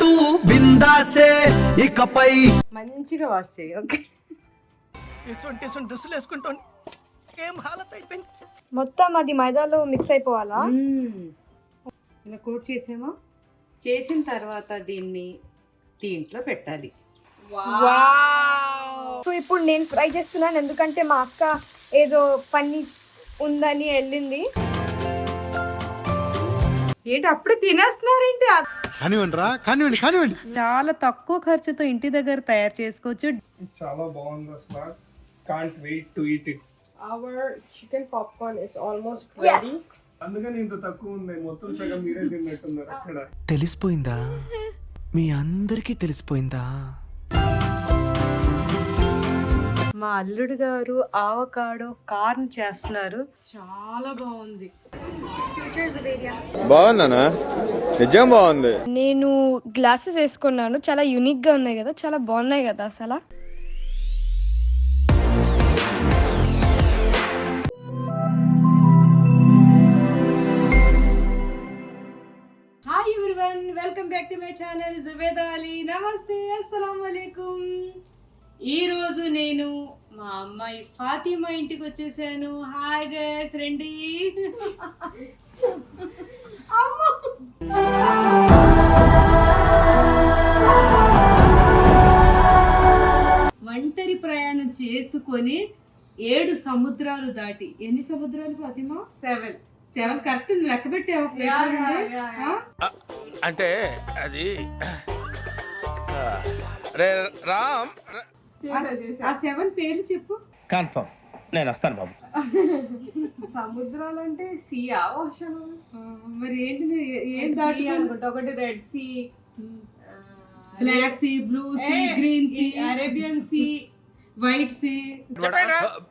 అంటూ బిందాసే ఇకపై. మంచిగా వాష్ చేయి ఓకే. ఎటువంటి ఎటువంటి డ్రెస్సులు వేసుకుంటాను ఏం హాలత్ అయిపోయింది? మొత్తం అది మైదాలో మిక్స్ అయిపోవాలా. ఇలా కోట్ చేసామా? చేసిన తర్వాత దీన్ని దీంట్లో పెట్టాలి. సో ఇప్పుడు నేను ఫ్రై చేస్తున్నాను ఎందుకంటే మా అక్క ఏదో పని ఉందని వెళ్ళింది. ఏంటి అప్పుడు తినేస్తున్నారేంటి? కానివ్వండి రా కానివ్వండి కానివ్వండి. చాలా తక్కువ ఖర్చుతో ఇంటి దగ్గర తయారు చేసుకోవచ్చు. చాలా బాగుంది అసలు can't wait to eat it Our chicken popcorn is almost Yes! ready. అందుకని ఇంత తక్కువ ఉంది. మొత్తం సగం మీరే తిన్నట్టున్నారు అక్కడ. తెలిసిపోయిందా? మీ అందరికీ తెలిసిపోయిందా? మా అల్లుడు గారు ఆవకాడో కార్న్ చేస్తున్నారు. చాలా బాగుంది. బాగుందనా నిజం బాగుంది. నేను గ్లాసెస్ వేసుకున్నాను. చాలా యూనిక్గా ఉన్నాయి కదా. చాలా బాగున్నాయి కదా అసలు. Hi everyone welcome back to my channel Zubeda Ali నమస్తే అస్సలం వాలేకుమ్ ఈ రోజు నేను మా అమ్మాయి ఫాతిమా ఇంటికి వచ్చేసాను. హాయ్ గైస్ రండి. అమ్మో! ఒంటరి ప్రయాణం చేసుకొని ఏడు సముద్రాలు దాటి. ఎన్ని సముద్రాలు ఫాతిమా? సెవెన్ సెవెన్ కరెక్ట్ లెక్క పెట్టావా? అంటే అది రామ్ ఆ సెవెన్ పేర్లు చెప్పు. కన్ఫర్మ్ నేను వస్తాను బాబు. సముద్రాలు అంటే సియా ఓషన్ మరి ఏంటి ఏం దాటి అనుకుంటా ఒకటి red sea black sea blue sea green sea Arabian sea white sea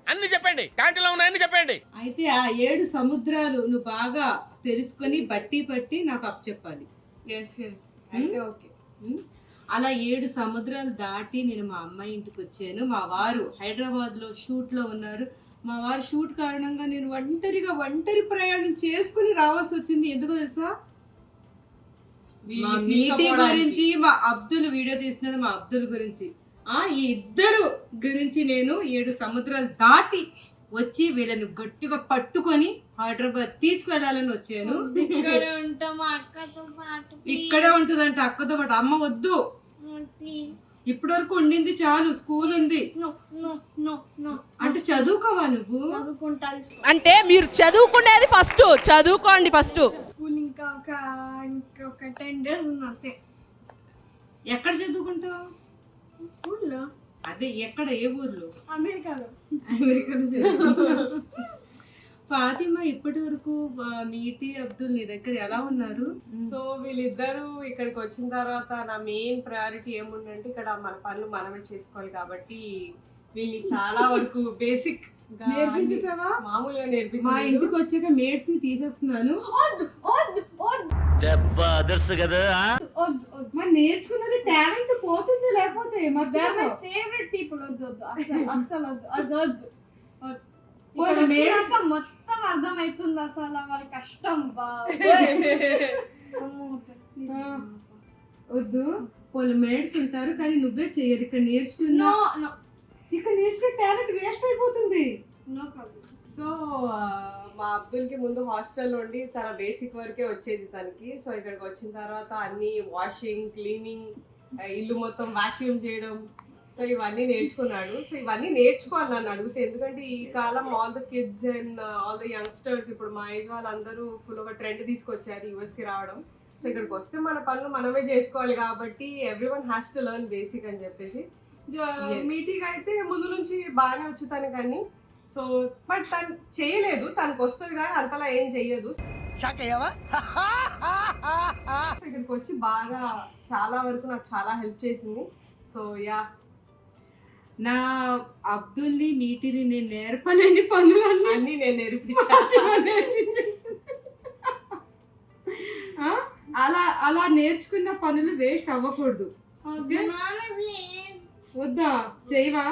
అన్ని చెప్పండి. క్యాంటీన్లో ఉన్నాయి అన్ని చెప్పండి. అయితే ఆ ఏడు సముద్రాలు నువ్వు బాగా తెలుసుకొని బట్టి పట్టి నాకు అప్ చెప్పాలి ఎస్ ఎస్ అయితే ఓకే. ఉమ్? అలా ఏడు సముద్రాలు దాటి నేను మా అమ్మాయి ఇంటికి వచ్చాను. మా వారు హైదరాబాద్లో షూట్లో ఉన్నారు. మా వారు షూట్ కారణంగా నేను ఒంటరిగా ఒంటరి ప్రయాణం చేసుకుని రావాల్సి వచ్చింది. ఎందుకు తెలుసా? మా మీటింగ్ గురించి మా అబ్దుల్ వీడియో తీస్తున్నాడు మా అబ్దుల్ గురించి. ఆ ఈ ఇద్దరు గురించి నేను ఏడు సముద్రాలు దాటి వచ్చి వీళ్ళని గట్టిగా పట్టుకొని హైదరాబాద్ తీసుకువెళ్ళాలని వచ్చాను. ఇక్కడే ఉంటాం మా అక్కతో పాటు. ఇక్కడే ఉంటుందంట అక్కతో పాటు. అమ్మ వద్దు. ఇప్పటి వరకు ఉండింది చాలు స్కూల్ ఉంది. నో నో నో నో అంటే చదువుకోవా నువ్వు? చదువుకుంటాను అంటే మీరు చదువుకునేది ఫస్ట్ చదువుకోండి ఫస్ట్. స్కూల్ ఇంకా ఒక ఇంకా ఒక టెన్ డేస్ ఉన్నట్టే ఎక్కడ చదువుకుంటావు? స్కూల్లో. అదే ఎక్కడ? ఏ ఊర్లో? అమెరికాలో. అమెరికాలో చదువుకుంటావు? ఫాతిమా ఇప్పటి వరకు మీటి అబ్దుల్ నీ దగ్గర ఎలా ఉన్నారు? సో వీళ్ళిద్దరూ ఇక్కడికి వచ్చిన తర్వాత నా మెయిన్ ప్రయారిటీ ఏముందంటే ఇక్కడ మన పనులు మనమే చేసుకోవాలి కాబట్టి వీళ్ళని చాలా వరకు బేసిక్ నేర్పించేసావా? మామూలుగా మా నేర్పించి ఇంటికి వచ్చాక మేడ్స్ని తీసేస్తున్నాను. దెబ్బ అదర్స్ కదా మరి నేర్చుకున్నది టాలెంట్ పోతుంది లేకపోతే మై ఫేవరెట్ పీపుల్ వద్దు అస్సలు అస్సలు వద్దు అది వద్దు. మొత్తం అర్థమవుతుంది అసలు వాళ్ళ కష్టం. వద్దు. వాళ్ళు మేడ్స్ ఉంటారు కానీ నువ్వే చెయ్యరు ఇక్కడ నేర్చుకున్నా నో నో ఇక్కడ నేర్చుకున్న టాలెంట్ వేస్ట్ అయిపోతుంది. నో ప్రాబ్లం సో మా అబ్దుల్కి ముందు హాస్టల్లో ఉండి తన బేసిక్ వరకే వచ్చేది తనకి. సో ఇక్కడికి వచ్చిన తర్వాత అన్ని వాషింగ్ క్లీనింగ్ ఇల్లు మొత్తం వాక్యూమ్ చేయడం సో ఇవన్నీ నేర్చుకున్నాడు సో ఇవన్నీ నేర్చుకోవాలి నన్ను అడిగితే. ఎందుకంటే ఈ కాలం all the kids and all the youngsters ఇప్పుడు మా ఏజ్ వాళ్ళందరూ ఫుల్ ఒక ట్రెండ్ తీసుకొచ్చారు యూఎస్కి రావడం. సో ఇక్కడికి వస్తే మన పనులు మనమే చేసుకోవాలి కాబట్టి everyone has to learn basic అని చెప్పేసి. మీటింగ్ అయితే ముందు నుంచి బాగానే వచ్చు తనకి కానీ సో బట్ తను చేయలేదు. తనకు వస్తుంది కానీ అంతలా ఏం చెయ్యదు. ఇక్కడికి వచ్చి బాగా చాలా వరకు నాకు చాలా హెల్ప్ చేసింది. సో యా నా అబ్దుల్ని మీటిని నేను నేర్పలేని పనులన్నీ అన్ని నేను నేర్పించాను? అలా అలా నేర్చుకున్న పనులు వేస్ట్ అవ్వకూడదు. వద్దు? చేయవా?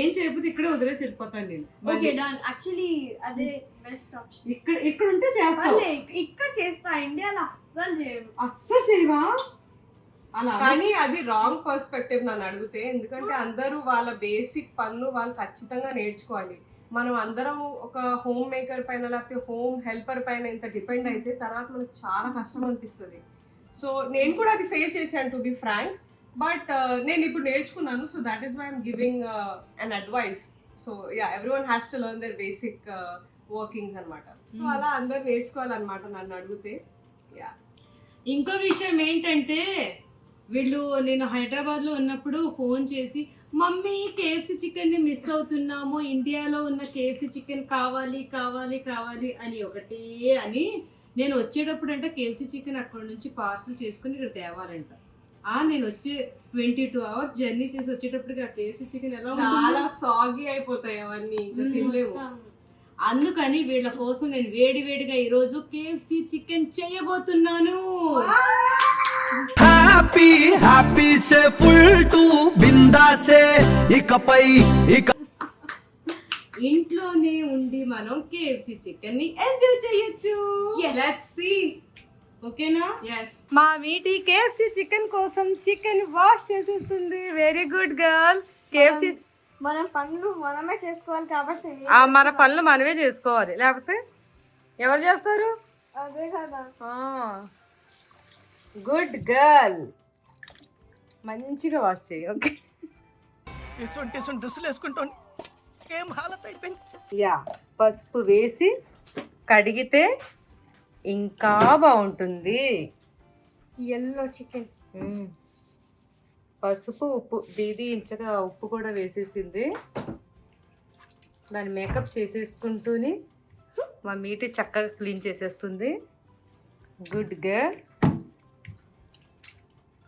ఏం చేయకపోతే ఇక్కడే వదిలేసి వెళ్ళిపోతాను నేను. ఓకే డన్ యాక్చువల్లీ అదే బెస్ట్ ఆప్షన్ ఇక్కడ ఇక్కడ ఉంటే చేస్తావు ఇక్కడ చేస్తా. ఇండియాలో అస్సలు చేయను. అస్సలు చేయవా? కానీ అది రాంగ్ పర్స్పెక్టివ్ నన్ను అడిగితే. ఎందుకంటే అందరూ వాళ్ళ బేసిక్ పనులు వాళ్ళు ఖచ్చితంగా నేర్చుకోవాలి. మనం అందరం ఒక హోమ్ మేకర్ పైన లేకపోతే హోమ్ హెల్పర్ పైన ఇంత డిపెండ్ అయితే తర్వాత మనకు చాలా కష్టం అనిపిస్తుంది. సో నేను కూడా అది ఫేస్ చేశాను టు బి ఫ్రాంక్ బట్ నేను ఇప్పుడు నేర్చుకున్నాను so that is why I'm giving an advice so yeah everyone has to learn the basic workings అనమాట సో అలా అందరు నేర్చుకోవాలన్నమాట నన్ను అడిగితే. యా ఇంకో విషయం ఏంటంటే వీళ్ళు నేను హైదరాబాద్లో ఉన్నప్పుడు ఫోన్ చేసి మమ్మీ కేఎఫ్సి చికెన్ని మిస్ అవుతున్నాము. ఇండియాలో ఉన్న కేఎఫ్సి చికెన్ కావాలి కావాలి కావాలి అని ఒకటే అని నేను వచ్చేటప్పుడు అంటే కేఎఫ్సి చికెన్ అక్కడ నుంచి పార్సల్ చేసుకుని ఇక్కడ తేవాలంట. ఆ నేను వచ్చే ట్వంటీ టూ అవర్స్ జర్నీ చేసి వచ్చేటప్పటికి ఆ కేఎఫ్సి చికెన్ ఎలా చాలా సాగి అయిపోతాయి అవన్నీ ఇంకా తినలేము. అందుకని వీళ్ళ కోసం నేను వేడి వేడిగా ఈరోజు కేఎఫ్సి చికెన్ చేయబోతున్నాను. హ్యాపీ హ్యాపీ సే ఫుల్ టు బిందా సే ఇకపై ఇక ఇంట్లోనే ఉండి మనం కేఎఫ్సి చికెన్ని ఎంజాయ్ చేయొచ్చు. లెట్స్ సీ ఓకేనా yes. మా వీటి కేఎఫ్సి చికెన్ కోసం చికెన్ వాష్ చేసేస్తుంది. వెరీ గుడ్ గర్ల్ కేఎఫ్సి మన పనులు మనమే చేసుకోవాలి కాబట్టి మన పనులు మనమే చేసుకోవాలి. లేకపోతే ఎవరు చేస్తారు? అదే కదా. గుడ్ గర్ల్ మంచిగా వాష్ చేయి ఓకే ఇటువంటి ఇటువంటి డ్రెస్సులు వేసుకుంటాను ఏం హాలత్ అయిపోయింది? యా పసుపు వేసి కడిగితే ఇంకా బాగుంటుంది. Yellow chicken hmm. పసుపు ఉప్పు దీది ఇంచగా ఉప్పు కూడా వేసేసింది. దాన్ని మేకప్ చేసేసుకుంటూనే మా మీటి చక్కగా క్లీన్ చేసేస్తుంది. గుడ్ గర్ల్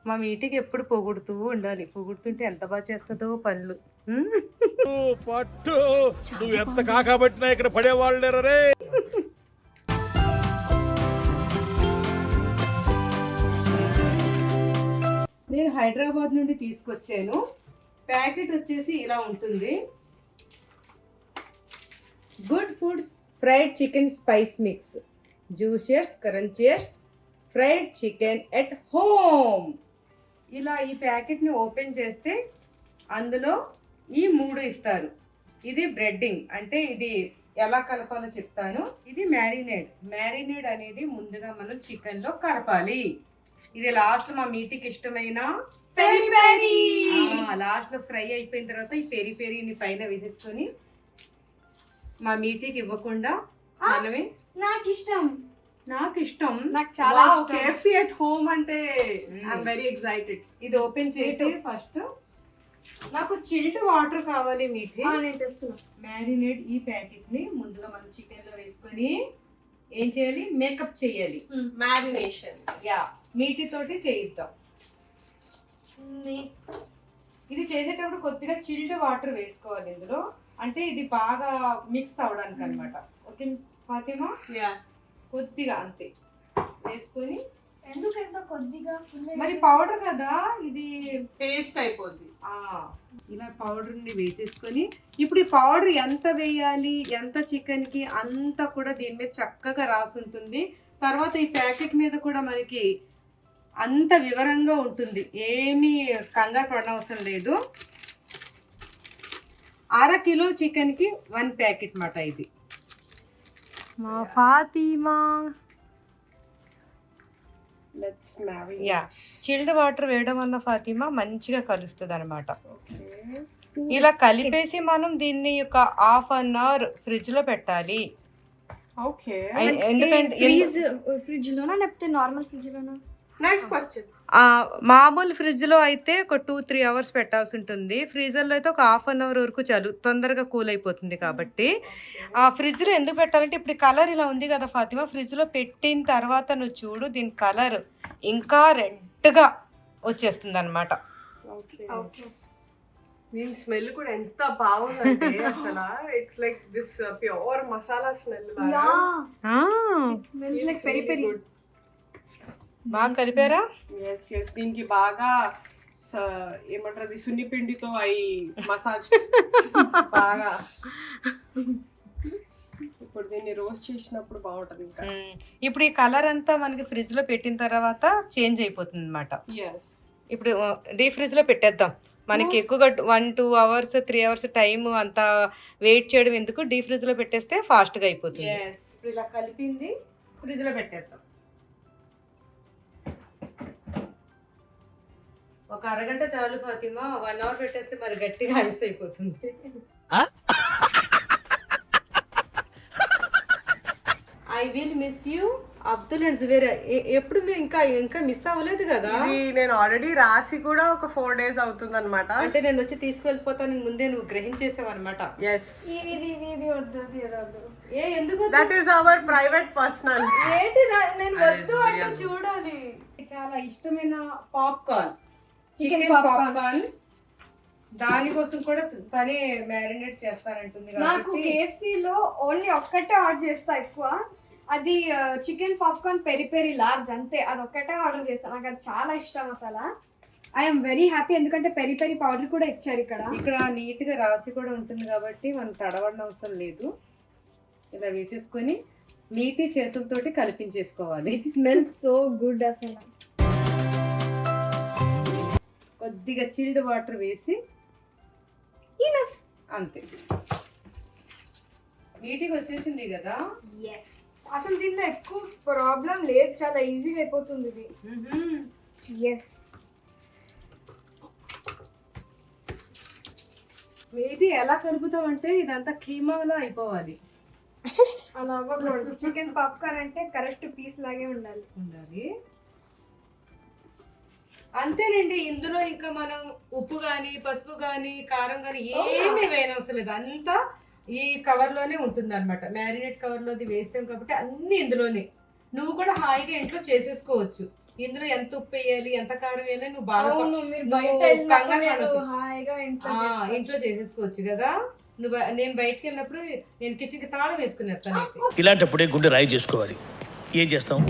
మా మీటికి ఎప్పుడు పొగుడుతూ ఉండాలి. పొగుడుతుంటే ఎంత బాగా చేస్తుందో పనులు? పట్టు. నువ్వు ఎంత కాకబట్టినా ఇక్కడ పడేవాళ్ళు రే. నేను హైదరాబాద్ నుండి తీసుకొచ్చాను. ప్యాకెట్ వచ్చేసి ఇలా ఉంటుంది. Good foods fried chicken spice mix. Juicious crunchious fried chicken at home. ఇలా ఈ ప్యాకెట్ని ఓపెన్ చేస్తే అందులో ఈ మూడు ఇస్తారు. ఇది బ్రెడ్డింగ్ అంటే ఇది ఎలా కలపాలో చెప్తాను. ఇది మ్యారినేడ్ మ్యారినేడ్ అనేది ముందుగా మనం చికెన్లో కలపాలి. ఇది లాస్ట్ మా మీటికి ఇష్టమైన పెరి పెరి. లాస్ట్లో ఫ్రై అయిపోయిన తర్వాత ఈ పెరి పెరిని పైన వేసేసుకొని మా మీటికి ఇవ్వకుండా మనమే నాకు ఇష్టం నాకు ఇష్టం నాకు చాలా కేఎఫ్సి అట్ హోమ్ అంటే ఐఎమ్ వెరీ ఎక్సైటెడ్ ఇది ఓపెన్ చేసి ఫస్ట్ నాకు చిల్డ్ వాటర్ కావాలి మీటి ఆ, నేను తెస్తున్నా. మ్యారినేట్ ఈ ప్యాకెట్ని ముందుగా మనం చికెన్లో వేసుకొని ఏం చేయాలి? మేకప్ చేయాలి. మ్యారినేషన్ యా మీటి తోటి చేయిద్దాం. ఇది చేసేటప్పుడు కొద్దిగా చిల్డ్ వాటర్ వేసుకోవాలి ఇందులో. అంటే ఇది బాగా మిక్స్ అవడానికి అనమాట ఓకే ఫాతిమా? యా కొద్దిగా అంతే. వేసుకొని ఎందుకు ఎంత కొద్దిగా మరి పౌడర్ కదా ఇది పేస్ట్ అయిపోద్ది. ఆ, ఇలా పౌడర్ని వేసేసుకొని ఇప్పుడు ఈ పౌడర్ ఎంత వేయాలి ఎంత చికెన్కి అంతా కూడా దీని మీద చక్కగా రాసి ఉంటుంది తర్వాత ఈ ప్యాకెట్ మీద కూడా మనకి అంత వివరంగా ఉంటుంది. ఏమీ కంగారు పడనవసరం లేదు. అర కిలో చికెన్కి వన్ ప్యాకెట్ మాట ఇది. మా ఫాతిమా. యా చిల్డ్ వాటర్ వేయడం వల్ల ఫాతిమా మంచిగా కలుస్తుంది అనమాట ఇలా కలిపేసి మనం దీన్ని ఒక హాఫ్ అన్ అవర్ ఫ్రిడ్జ్లో పెట్టాలి. ఓకే ఎందుకంటే ఫ్రిడ్జ్ లోనా? లేకపోతే నార్మల్ ఫ్రిడ్జ్ లోనా? నెక్స్ట్ క్వశ్చన్ మామూలు ఫ్రిడ్జ్లో అయితే ఒక టూ త్రీ అవర్స్ పెట్టాల్సి ఉంటుంది ఫ్రీజర్లో అయితే ఒక హాఫ్ అన్ అవర్ వరకు చాలు తొందరగా కూల్ అయిపోతుంది కాబట్టి. ఆ ఫ్రిడ్జ్లో ఎందుకు పెట్టాలంటే ఇప్పుడు కలర్ ఇలా ఉంది కదా ఫాతిమా ఫ్రిడ్జ్లో పెట్టిన తర్వాత నువ్వు చూడు దీని కలర్ ఇంకా రెడ్గా వచ్చేస్తుంది అనమాట ఓకే. ఓకే. దీని స్మెల్ కూడా ఎంత బాగుందంటే అసలు it's like this pure masala smell yeah. Smells like peri peri బాగా కలిపారా? ఎస్ ఎస్ దీనికి బాగా స- ఏమంటారు అది? సున్నిపిండితో అయి మసాజ్ బాగా. ఇప్పుడు దీన్ని రోస్ట్ చేసినప్పుడు బాగుంటది ఇంకా. ఇప్పుడు ఈ కలర్ అంతా మనకి ఫ్రిడ్జ్లో పెట్టిన తర్వాత చేంజ్ అయిపోతుంది అనమాట ఇప్పుడు డీ ఫ్రిడ్జ్లో పెట్టేద్దాం. మనకి ఎక్కువగా one two hours three hours time అంత వెయిట్ చేయడం ఎందుకు? డీ ఫ్రిడ్జ్లో పెట్టేస్తే ఫాస్ట్గా అయిపోతుంది. ఇప్పుడు ఇలా కలిపింది ఫ్రిడ్జ్లో పెట్టేద్దాం. ఒక అరగంట చాలు ఫాతిమా వన్ అవర్ పెట్టేస్తే మరి గట్టిగా ఐస్ అయిపోతుంది. I will miss you Abdul and Juver ఎప్పుడు మేము ఇంకా ఇంకా మిస్ అవ్వలేదు కదా? ఇది నేను ఆల్రెడీ రాసి కూడా ఒక ఫోర్ డేస్ అవుతుంది అనమాట అంటే నేను వచ్చి తీసుకెళ్ళిపోతాను ముందే నువ్వు గ్రహించేసావు అనమాట ఏ ఎందుకు that is our private personal ఏంటి నేను వద్దు అంటే చూడాలి. చాలా ఇష్టమైన పాప్కార్న్ చికెన్. పాప్కార్న్ దానికోసం కూడా తనే మ్యారినేట్ చేస్తానంటుంది నాకు KFC లో ఓన్లీ ఒక్కటే ఆర్డర్ చేస్తా ఎక్కువ. అది chicken popcorn peri peri large అంతే. అది ఒక్కటే ఆర్డర్ చేస్తా. నాకు అది చాలా ఇష్టం అసలు. ఐఎమ్ వెరీ హ్యాపీ ఎందుకంటే పెరి పెరి పౌడర్ కూడా ఇచ్చారు ఇక్కడ. ఇక్కడ నీట్గా రాసి కూడా ఉంటుంది కాబట్టి మనం తడవడం అవసరం లేదు. ఇలా వేసేసుకొని నీటి చేతులతోటి కలిపించేసుకోవాలి. స్మెల్ సో గుడ్ అసలు. కొద్దిగా చిల్డ్ వాటర్ వేసి అంతే. నీట్గా వచ్చేసింది కదా? అసలు దీంట్లో ఎక్కువ ప్రాబ్లం లేదు చాలా ఈజీగా అయిపోతుంది ఇది. ఎస్ వీటి ఎలా కలుపుతామంటే ఇదంతా కీమాలా అయిపోవాలి. అలా అవ్వకూడదు. చికెన్ పాప్కార్న్ అంటే కరెక్ట్ పీస్ లాగే ఉండాలి. ఉండాలి. అంతేనండి ఇందులో ఇంకా మనం ఉప్పు కానీ పసుపు కానీ కారం కానీ ఏమీ వేయనవసరం లేదు. అంతా ఈ కవర్లోనే ఉంటుంది అనమాట మ్యారినేట్ కవర్ లోది వేసాం కాబట్టి అన్ని ఇందులోనే. నువ్వు కూడా హాయిగా ఇంట్లో చేసేసుకోవచ్చు. ఇందులో ఎంత ఉప్పు వేయాలి ఎంత కారం వేయాలి నువ్వు బాగా ఇంట్లో చేసేసుకోవచ్చు కదా. నువ్వు నేను బయటకు వెళ్ళినప్పుడు నేను కిచెన్కి తాళం వేసుకుని ఇలాంటప్పుడే గుండె రాయి చేసుకోవాలి. ఏం చేస్తాం?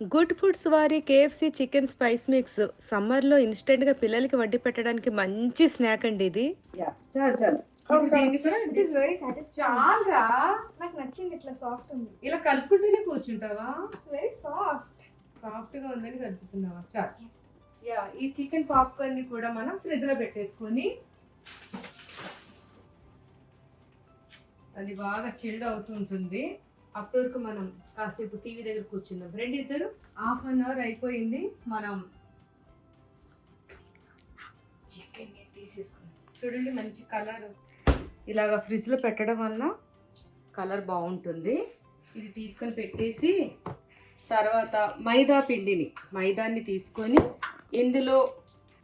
గుడ్ ఫుడ్స్ వారి కేఎఫ్సి చికెన్ స్పైస్ మిక్స్ సమ్మర్లో ఇన్స్టెంట్గా పిల్లలకి వడ్డీ పెట్టడానికి మంచి స్నాక్ అండి ఇది. చాలు నాకు నచ్చింది ఇట్లా సాఫ్ట్ ఉంది. ఇలా కలుపుకుంటూనే కూర్చుంటావా? Very soft. సాఫ్ట్గా ఉందని కలుపుతున్నావా? చాలు. యా ఈ చికెన్ పాప్కార్న్ని కూడా మనం ఫ్రిడ్జ్లో పెట్టేసుకొని అది బాగా చిల్డ్ అవుతూ ఉంటుంది అప్పటి వరకు మనం కాసేపు టీవీ దగ్గర కూర్చుందాం. రెండు ఇద్దరు హాఫ్ అన్ అవర్ అయిపోయింది. మనం చికెన్ తీసేసుకుందాం. చూడండి మంచి కలర్. ఇలాగ ఫ్రిడ్జ్లో పెట్టడం వల్ల కలర్ బాగుంటుంది. ఇది తీసుకొని పెట్టేసి తర్వాత మైదా పిండిని మైదాన్ని తీసుకొని ఇందులో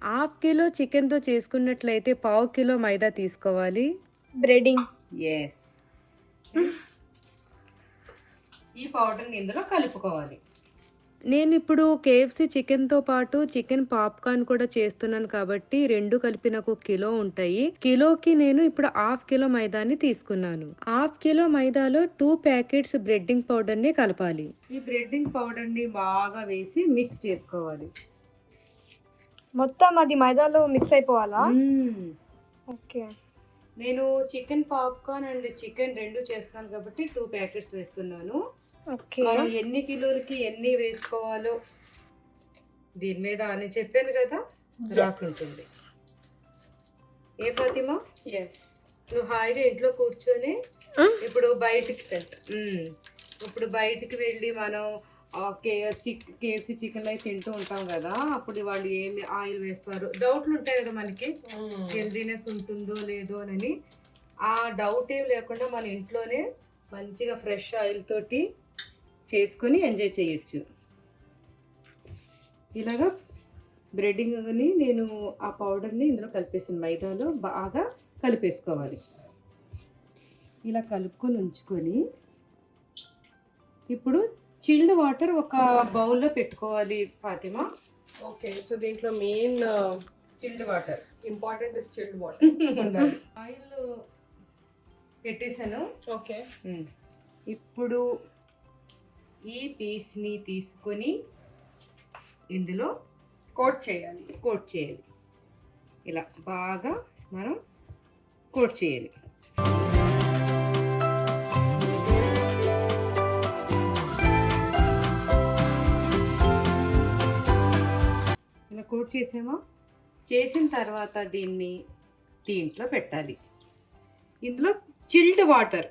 హాఫ్ కిలో చికెన్తో చేసుకున్నట్లయితే పావు కిలో మైదా తీసుకోవాలి. బ్రెడింగ్ ఎస్ ఈ పౌడర్ని ఇందులో కలుపుకోవాలి. నేను ఇప్పుడు కేఎఫ్సి చికెన్తో పాటు చికెన్ పాప్కార్న్ కూడా చేస్తున్నాను కాబట్టి రెండు కలిపి నాకు కిలో ఉంటాయి. కిలోకి నేను ఇప్పుడు హాఫ్ కిలో మైదాని తీసుకున్నాను. హాఫ్ కిలో మైదాలో టూ ప్యాకెట్స్ బ్రెడ్డింగ్ పౌడర్ని కలపాలి. ఈ బ్రెడ్డింగ్ పౌడర్ని బాగా వేసి మిక్స్ చేసుకోవాలి. మొత్తం అది మైదాలో మిక్స్ అయిపోవాలా. ఓకే. నేను చికెన్ పాప్కార్న్ అండ్ చికెన్ రెండు చేస్తున్నాను కాబట్టి టూ ప్యాకెట్స్ వేస్తున్నాను. మనం ఎన్ని కిలోలకి ఎన్ని వేసుకోవాలో దీని మీద అని చెప్పాను కదా రాసి ఉంటుంది ఏ ఫాతిమా? ఎస్ నువ్వు హాయిగా ఇంట్లో కూర్చొని ఇప్పుడు బయటికి. ఇప్పుడు బయటికి వెళ్ళి మనం కేఎఫ్సి చికెన్ అయితే తింటూ ఉంటాం కదా అప్పుడు వాళ్ళు ఏమి ఆయిల్ వేస్తారు? డౌట్లు ఉంటాయి కదా మనకి. హెల్దీనెస్ ఉంటుందో లేదో అని. ఆ డౌట్ ఏం లేకుండా మన ఇంట్లోనే మంచిగా ఫ్రెష్ ఆయిల్ తోటి చేసుకొని ఎంజాయ్ చేయొచ్చు. ఇలాగా బ్రెడ్డింగ్ని నేను ఆ పౌడర్ని ఇందులో కలిపేసాను మైదాలో బాగా కలిపేసుకోవాలి. ఇలా కలుపుకొని ఉంచుకొని ఇప్పుడు చిల్డ్ వాటర్ ఒక బౌల్లో పెట్టుకోవాలి ఫాతిమా. ఓకే సో దీంట్లో main chilled water. Important is chilled water. Oil పెట్టేశాను. ఓకే. ఇప్పుడు ఈ పీస్ని తీసుకొని ఇందులో కోట్ చేయాలి. కోట్ చేయాలి. ఇలా బాగా మనం కోట్ చేయాలి. కోట్ చేసామా? చేసిన తర్వాత దీన్ని దీంట్లో పెట్టాలి. ఇందులో చిల్డ్ వాటర్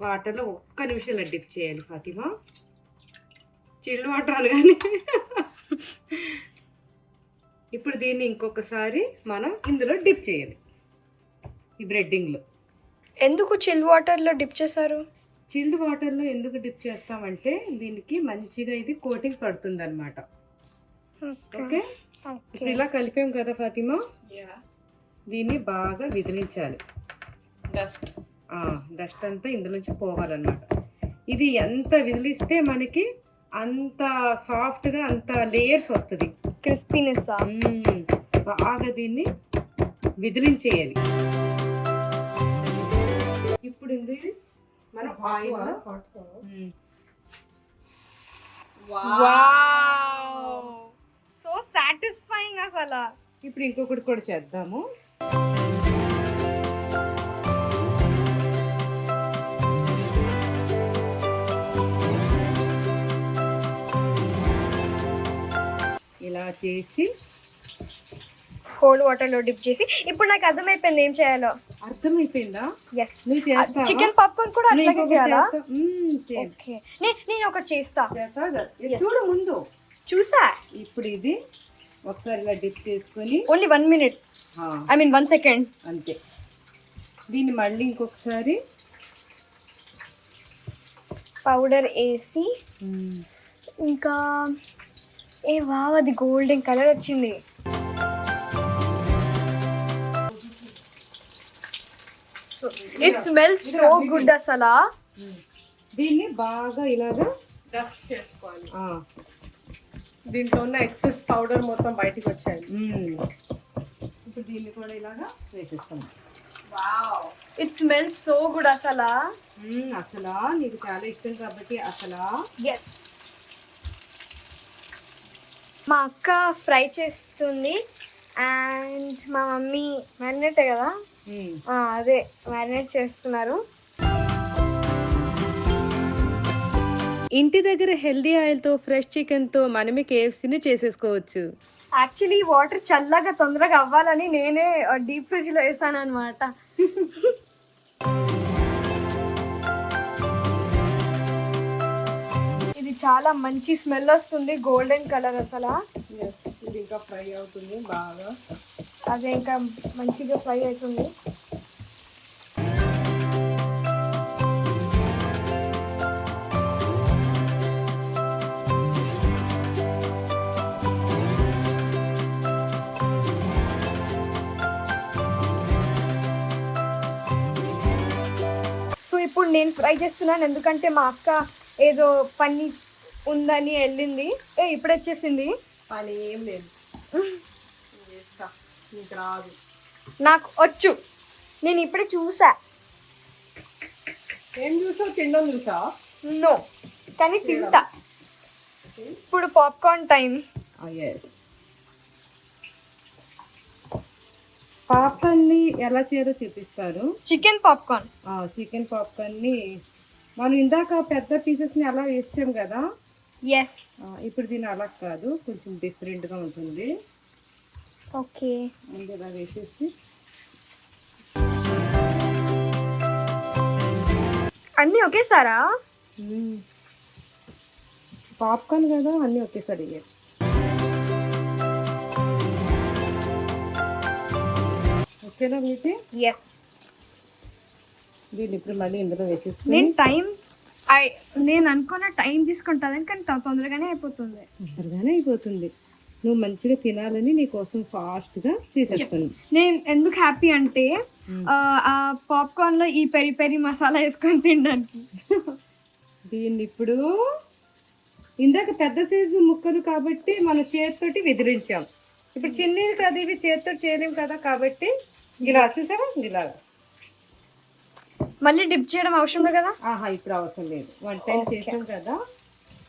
వాటర్లో ఒక్క నిమిషంలో డిప్ చేయాలి ఫాతిమా. చిల్డ్ వాటర్ అనగానే ఇప్పుడు దీన్ని ఇంకొకసారి మనం ఇందులో డిప్ చేయాలి. ఈ బ్రెడ్డింగ్లో. ఎందుకు చిల్ వాటర్లో డిప్ చేశారు? చిల్డ్ వాటర్లో ఎందుకు డిప్ చేస్తామంటే దీనికి మంచిగా ఇది కోటింగ్ పడుతుంది అనమాట ఓకే? ఇప్పుడు ఇలా కలిపాం కదా ఫాతిమా. దీన్ని బాగా విదిలించాలి. డస్ట్ డస్ట్ అంతా ఇందులోంచి పోవాలన్నమాట. ఇది ఎంత విదిలిస్తే మనకి అంత సాఫ్ట్గా అంత లేయర్స్ వస్తుంది. క్రిస్పీనెస్. బాగా దీన్ని విదిలించేయాలి. ఇప్పుడు ఇది మనం ఆయిల్ సో సాటిస్ఫైయింగ్ అసలు. ఇప్పుడు ఇంకొకటి కూడా చేద్దాము. ఇలా చేసి కోల్డ్ వాటర్లో డిప్ చేసి. ఇప్పుడు నాకు అర్థమైపోయింది ఏం చేయాలో. అర్థమైపోయిందా? ఎస్ నువ్వు చేస్తావా? చికెన్ పాప్కార్న్ కూడా అట్లాగే చేయాలా. ఓకే నేను ఒకటి చేస్తా. చూడు ముందు. చూసా? ఇప్పుడు ఇది ఒకసారి ఇలా డిప్ చేసుకొని only one minute I mean one second అంతే. దీన్ని మళ్ళీ ఇంకొకసారి పౌడర్ వేసి ఇంకా ఏ వావ్ అది గోల్డెన్ కలర్ వచ్చింది. ఇట్ స్మెల్స్ సో గుడ్ అసలు. దీన్ని బాగా ఇలాగా డస్ట్ చేసుకోవాలి. ఆ, దీంట్లో ఉన్న ఎక్సెస్ పౌడర్ మొత్తం బయటికి వచ్చాయి. ఇప్పుడు దీన్ని కూడా ఇలాగా వేసేస్తాం. ఇట్ స్మెల్స్ సో గుడ్ అసలు. అసలా నీకు చాలా ఇష్టం కాబట్టి అసలా. ఎస్ మా అక్క ఫ్రై చేస్తుంది అండ్ మా మమ్మీ మ్యారినేటే కదా? అదే మ్యారినేట్ చేస్తున్నారు. ఇంటి దగ్గర హెల్దీ ఆయిల్తో ఫ్రెష్ చికెన్తో మనమే కేఎఫ్సీని చేసేసుకోవచ్చు. యాక్చువల్లీ వాటర్ చల్లగా తొందరగా అవ్వాలని నేనే డీప్ ఫ్రిడ్జ్లో వేసాను అనమాట చాలా మంచి స్మెల్ వస్తుంది గోల్డెన్ కలర్ అసలు. ఇది ఇంకా ఫ్రై అవుతుంది బాగా. అదే ఇంకా మంచిగా ఫ్రై అవుతుంది. సో ఇప్పుడు నేను ఫ్రై చేస్తున్నాను ఎందుకంటే మా అక్క ఏదో పని ఉందని వెళ్ళింది. ఏ ఇప్పుడు వచ్చేసింది? పని ఏం లేదు. చేస్తా? నీకు రాదు. నాకు వచ్చు. నేను ఇప్పుడే చూసా. ఏం చూసావు? తినడం చూసా? నో. కానీ తింటా. ఇప్పుడు పాప్కార్న్ టైం. పాప్కార్న్ని ఎలా చేయాలో చూపిస్తారు. Chicken popcorn. చికెన్ పాప్కార్న్ని. మనం ఇందాక పెద్ద పీసెస్ని అలా వేసాం కదా. ఎస్ ఇప్పుడు దీన్ని అలా కాదు కొంచెం డిఫరెంట్గా ఉంటుంది. ఓకే ముందు ఇలా వేసేసి. అన్నీ ఒకేసారా? పాప్కార్న్ కదా అన్నీ ఒకేసారి వేయాలి ఓకేనా మీకు ఎస్ దీన్ని ఇప్పుడు మళ్ళీ ఇందులో వేసేసుకుని నేను టైం నేను అనుకున్న టైం తీసుకుంటుంది కానీ తొందరగానే అయిపోతుంది. తొందరగానే అయిపోతుంది. నువ్వు మంచిగా తినాలని నీ కోసం ఫాస్ట్గా చేసేస్తాను. నేను ఎందుకు హ్యాపీ అంటే ఆ, ఆ పాప్కార్న్లో ఈ పెరి పెరి మసాలా వేసుకొని తినడానికి. దీన్ని ఇప్పుడు ఇందాక పెద్ద సైజు ముక్కలు కాబట్టి మన చేతితోటి వెదిరించాం ఇప్పుడు చిన్నవి కదా ఇవి చేతితో చేయలేం కదా కాబట్టి ఇలా చూసావా? ఇలా మళ్ళీ డిప్ చేయడం అవసరం లేదు కదా? ఆహా ఇప్పుడు అవసరం లేదు. వన్ టైం చేసాం కదా.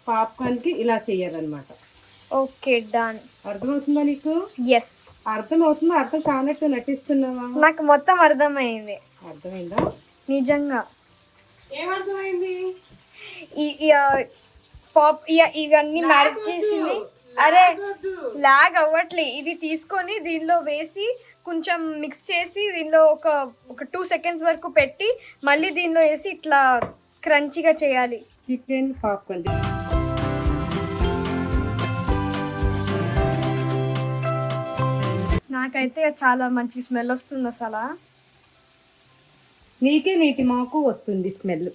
పాప్కార్న్కి ఇలా చేయాలన్నమాట. Okay done. అర్థమవుతుందా నీకు? ఎస్ అర్థం అవుతుందా అర్థం కానట్టు నటిస్తున్నావా? నాకు మొత్తం అర్థమైంది. అర్థమైందా? నిజంగా. ఏమర్థమైంది? పాప్ ఇవన్నీ మ్యారేజ్ చేసింది అరే లాగ్ అవ్వట్లే ఇది తీసుకొని దీనిలో వేసి కొంచెం మిక్స్ చేసి దీనిలో ఒక ఒక టూ సెకండ్స్ వరకు పెట్టి మళ్ళీ దీనిలో వేసి ఇట్లా క్రంచిగా చేయాలి. చికెన్ పాప్కార్న్ నాకైతే చాలా మంచి స్మెల్ వస్తుంది అసలు. నీకే నీటి మాకు వస్తుంది స్మెల్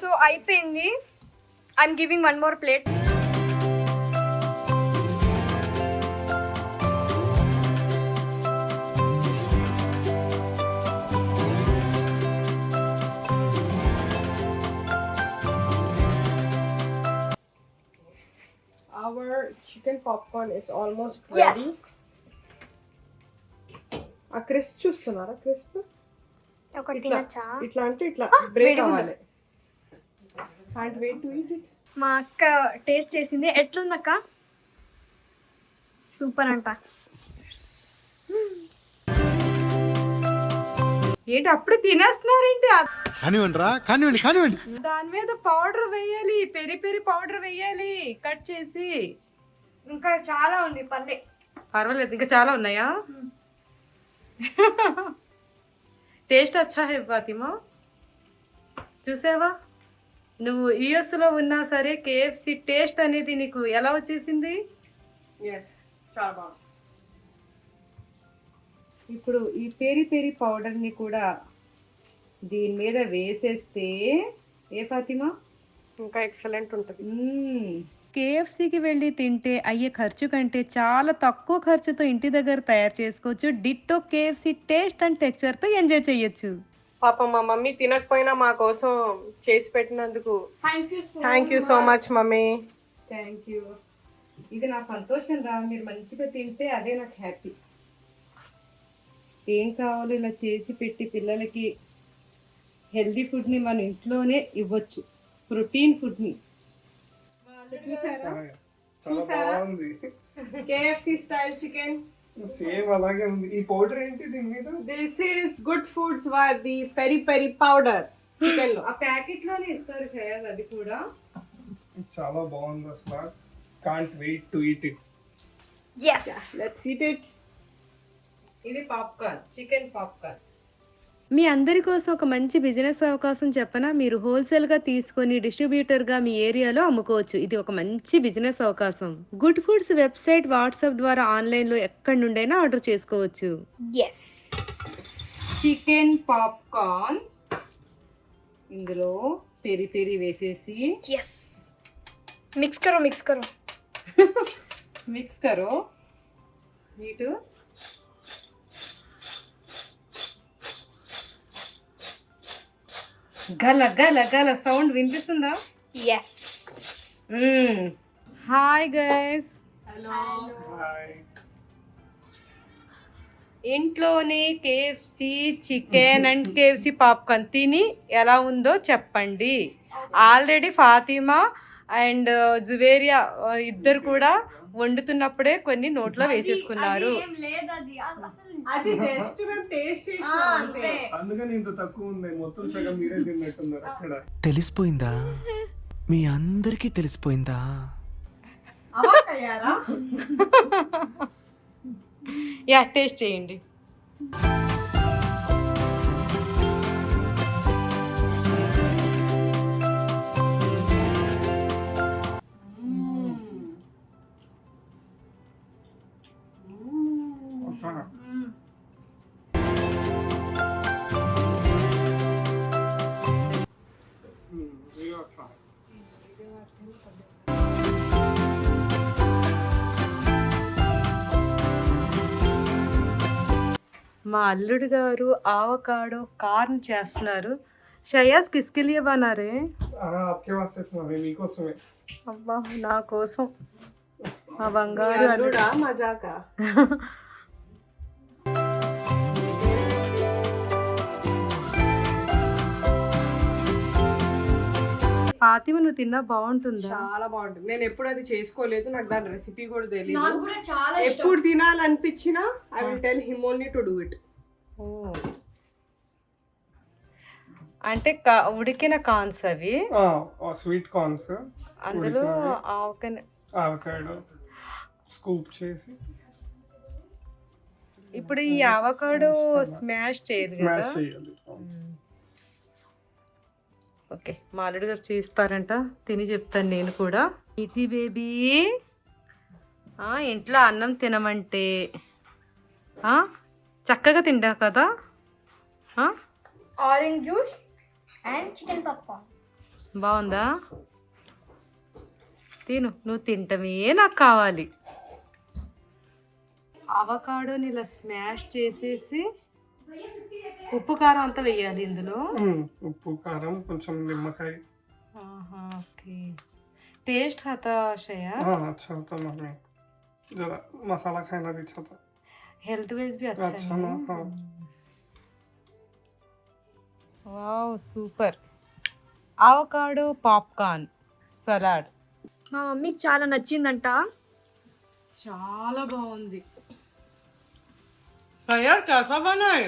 సో అయిపోయింది. I'm giving one more plate Our chicken popcorn is almost ready. ఆ క్రిస్ప్ చూస్తున్నారా? క్రిస్ప్ ఒకటి ఇట్లా తినచ్చా? ఇట్లా అంటే ఇట్లా బ్రేక్ అవ్వాలి. వెయిట్ టు ఈట్ ఇట్ మా అక్క టేస్ట్ చేసింది. ఎట్లుంది అక్క సూపర్ అంట. ఏంటి అప్పుడు తినేస్తున్నారేంటి? కానివ్వండి రా కానివ్వండి కానివ్వండి. దాని మీద పౌడర్ వేయాలి పెరి పెరి పౌడర్ వేయాలి కట్ చేసి. ఇంకా చాలా ఉంది పల్లె. పర్వాలేదు ఇంకా చాలా ఉన్నాయా? టేస్ట్ అచ్చా హే ఫాతిమా? చూసావా? నువ్వు యుఎస్లో ఉన్నా సరే కేఎఫ్సి టేస్ట్ అనేది నీకు ఎలా వచ్చేసింది? ఎస్ చాలా బాగుంది. ఇప్పుడు ఈ పెరి పెరి పౌడర్ని కూడా దీని మీద వేసేస్తే ఏ ఫాతిమా? ఇంకా ఎక్సలెంట్ ఉంటుంది. కేఎఫ్సికి వెళ్ళి తింటే అయ్యే ఖర్చు కంటే చాలా తక్కువ ఖర్చుతో ఇంటి దగ్గర తయారు చేసుకోవచ్చు. డిట్టో కేఎఫ్సి టేస్ట్ అండ్ టెక్స్చర్తో ఎంజాయ్ చేయొచ్చు. పాపం మా మమ్మీ తినకపోయినా మా కోసం చేసి పెట్టినందుకు. Thank you so much mummy. Thank you ఇది నా సంతోషం రా మీరు మంచిగా తింటే అదే నాకు హ్యాపీ ఏం కావాలో ఇలా చేసి పెట్టి పిల్లలకి హెల్దీ ఫుడ్ని మన ఇంట్లోనే ఇవ్వచ్చు. ప్రోటీన్ ఫుడ్ని చూసారా? చాలా బాగుంది. కేఎఫ్సి స్టైల్ చికెన్ సేమ్ అలాగే ఉంది. ఈ పౌడర్ ఏంటి దీని మీద? This is good foods the peri peri powder ఆ ప్యాకెట్లోనే ఇస్తారు షయాజ్ అది కూడా. చాలా బాగుంది అసలు can't wait to eat it yes let's eat it ఇది పాప్కార్న్ చికెన్ పాప్కార్న్. మీ అందరి కోసం ఒక మంచి బిజినెస్ అవకాశం చెప్పనా? మీరు హోల్సేల్గా తీసుకొని డిస్ట్రిబ్యూటర్గా మీ ఏరియాలో అమ్ముకోవచ్చు. ఇది ఒక మంచి బిజినెస్ అవకాశం. గుడ్ ఫుడ్స్ వెబ్సైట్ వాట్సాప్ ద్వారా ఆన్లైన్లో ఎక్కడి నుండైనా ఆర్డర్ చేసుకోవచ్చు. ఎస్ చికెన్ పాప్కార్న్ ఇందులో పెరి పెరి వేసేసి. ఎస్ మిక్స్ కరో మిక్స్ కరో. మిక్స్ కరో. నీటు గల గల గల సౌండ్ వినిపిస్తుందా? Yes hi guys. ఇంట్లోనే KFC chicken and KFC popcorn తిని ఎలా ఉందో చెప్పండి. ఆల్రెడీ ఫాతిమా అండ్ జువేరియా ఇద్దరు కూడా వండుతున్నప్పుడే కొన్ని నోట్లో వేసేసుకున్నారు. ఏం లేదు అది అసలు అది జస్ట్ మేము టేస్ట్ చేసినాం అంతే. అందుకని ఇంత తక్కువ ఉంది. మొత్తం సగం మీరే తిన్నట్టున్నారు అక్కడ. తెలిసిపోయిందా? మీ అందరికీ తెలిసిపోయిందా? యా టేస్ట్ చేయండి. మా అల్లుడు గారు ఆవకాడో కార్న్ చేస్తున్నారు. షయాస్ కిస్కి లియే బనారే ఆప్కే వాస్తే మమ్మీ మీకోసమే. అబ్బా నా కోసం. మా బంగారు అల్లుడా. మజాకా? ఫాతిమ నువ్వు తిన్నా బాగుంటుందా? చాలా బాగుంటుంది. నేను ఎప్పుడు అది చేసుకోలేదు నాకు దాని రెసిపీ కూడా నాకు తెలియదు కూడా చాలా ఇష్టం. ఎప్పుడు తినాలనిపించినా I will tell him only to do it oh. అంటే కా- ఉడికిన కాన్స్ అవి? స్వీట్ కార్న్స్ అందులో ఆవకాయ ఆవకాడో స్కూప్ చేసి. ఇప్పుడు ఈ అవకాడో స్మాష్ చేయదు. కదా? స్మాష్ చేయాలి ఓకే మా అల్లుడు గారు చేస్తారంట తిని చెప్తాను నేను కూడా. ఇటీ బేబీ. ఇంట్లో అన్నం తినమంటే. చక్కగా తింటావు కదా? Orange juice and chicken popcorn. బాగుందా? తిను నువ్వు తింటమే నాకు కావాలి. అవకాడోని ఇలా స్మాష్ చేసేసి ఉప్పు కారం అంతా వేయాలి ఇందులో మ్మ్. ఉప్పు కారం కొంచెం నిమ్మకాయ ఆహా, ఓకే टेस्ट खाता शया हाँ अच्छा होता मम्मी जरा मसाला खाना भी अच्छा था हेल्थ वाइज भी अच्छा अच्छा है ना हाँ wow super avocado popcorn salad మా మమ్మీకి చాలా నచ్చిందంట చాలా బాగుంది తయారు చేసా బాగున్నాయి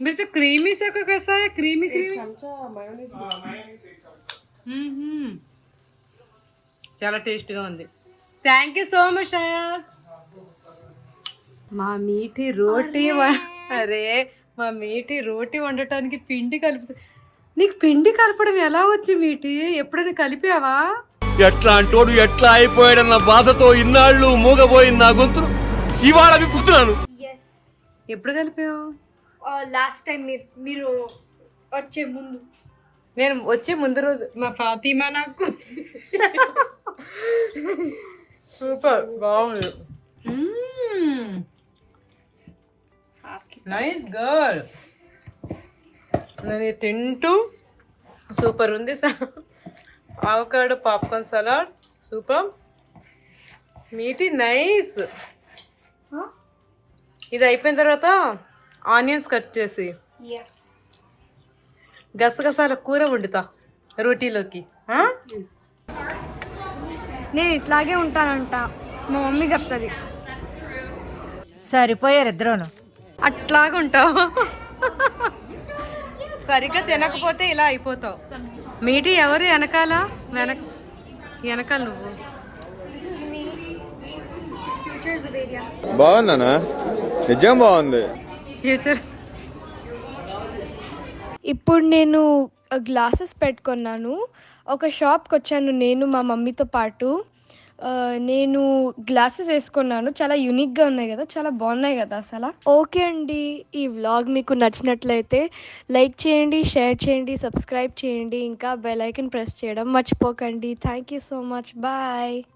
मेरे तो क्रीमी से का कैसा है क्रीमी क्रीमी चमचा మయోనీస్ మ్మ్హ్మ్. చాలా టేస్ట్గా ఉంది thank you so much Ayaz మా మీటి రోటీ వ- అరే మా మీటి రోటీ వండటానికి పిండి కలుపు నీకు పిండి కలపడం ఎలా వచ్చి మీటి ఎప్పుడైనా కలిపావా? ఎట్లా అంటోడు ఎట్లా అయిపోయాడన్న బాధతో ఇన్నాళ్ళు మూగబోయిన నా గొంతును ఇవాళ విప్పుతున్నాను. ఎప్పుడు కలిపావు? లాస్ట్ టైం మీరు మీరు వచ్చే ముందు. నేను వచ్చే ముందు రోజు. మా ఫాతిమా నాకు. సూపర్. బాగుంది. నైస్ గర్ల్ నేను ఇది తింటూ సూపర్ ఉంది. Avocado popcorn salad super. Meethi nice. ఇది అయిపోయిన తర్వాత ఆనియన్స్ కట్ చేసి. గసగసాల కూర వండుతా రోటీలోకి? నేను ఇట్లాగే ఉంటానంట. మా మమ్మీ చెప్తుంది. సరిపోయారు ఇద్దరును. అట్లాగా ఉంటావు సరిగ్గా తినకపోతే ఇలా అయిపోతావు. మీటి ఎవరు వెనకాల? వెనక వెనకాల నువ్వు. బాగుందనా నిజం బాగుంది. ఫ్యూచర్. ఇప్పుడు నేను గ్లాసెస్ పెట్టుకున్నాను. ఒక షాప్కి వచ్చాను నేను మా మమ్మీతో పాటు. నేను గ్లాసెస్ వేసుకున్నాను. చాలా యూనిక్గా ఉన్నాయి కదా చాలా బాగున్నాయి కదా అసలు. ఓకే అండి ఈ వ్లాగ్ మీకు నచ్చినట్లయితే లైక్ చేయండి షేర్ చేయండి సబ్స్క్రైబ్ చేయండి. ఇంకా బెల్ ఐకన్ ప్రెస్ చేయడం మర్చిపోకండి. Thank you so much bye